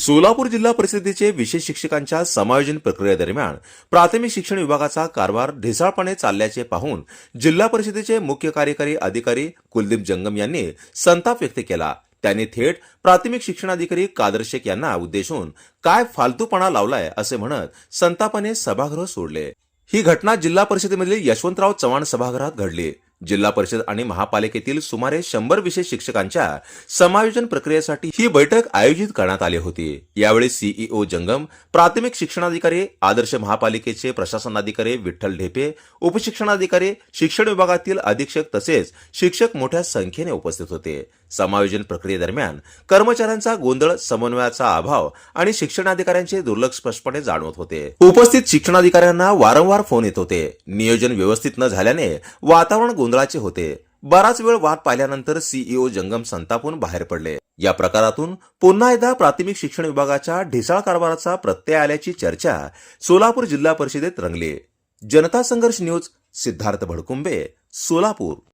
सोलापूर जिल्हा परिषदेचे विशेष शिक्षकांच्या समायोजन प्रक्रियेदरम्यान प्राथमिक शिक्षण विभागाचा कारभार ढिसाळपणे चालल्याचे पाहून जिल्हा परिषदेचे मुख्य कार्यकारी अधिकारी कुलदीप जंगम यांनी संताप व्यक्त केला. त्यांनी थेट प्राथमिक शिक्षणाधिकारी कादर शेख यांना उद्देशून काय फालतूपणा लावलाय असे म्हणत संतापाने सभागृह सोडले. ही घटना जिल्हा परिषदेमधील यशवंतराव चव्हाण सभागृहात घडली. जिल्हा परिषद आणि महापालिकेतील सुमारे शंभर विशेष शिक्षकांच्या समायोजन प्रक्रियेसाठी ही बैठक आयोजित करण्यात आली होती. यावेळी सीईओ जंगम प्राथमिक शिक्षणाधिकारी आदर्श महापालिकेचे प्रशासनाधिकारी विठ्ठल ढेपे उपशिक्षणाधिकारी शिक्षण विभागातील अधीक्षक तसेच शिक्षक मोठ्या संख्येने उपस्थित होते. समायोजन प्रक्रियेदरम्यान कर्मचाऱ्यांचा गोंधळ समन्वयाचा अभाव आणि शिक्षणाधिकाऱ्यांचे दुर्लक्ष स्पष्टपणे जाणवत होते. उपस्थित शिक्षणाधिकाऱ्यांना वारंवार फोन येत होते. नियोजन व्यवस्थित न झाल्याने वातावरण गोंधळाचे होते. बराच वेळ वाट पाहिल्यानंतर सीईओ जंगम संतापून बाहेर पडले. या प्रकारातून पुन्हा एकदा प्राथमिक शिक्षण विभागाच्या ढिसाळ कारभाराचा प्रत्यय आल्याची चर्चा सोलापूर जिल्हा परिषदेत रंगली. जनता संघर्ष न्यूज सिद्धार्थ भडकुंबे सोलापूर.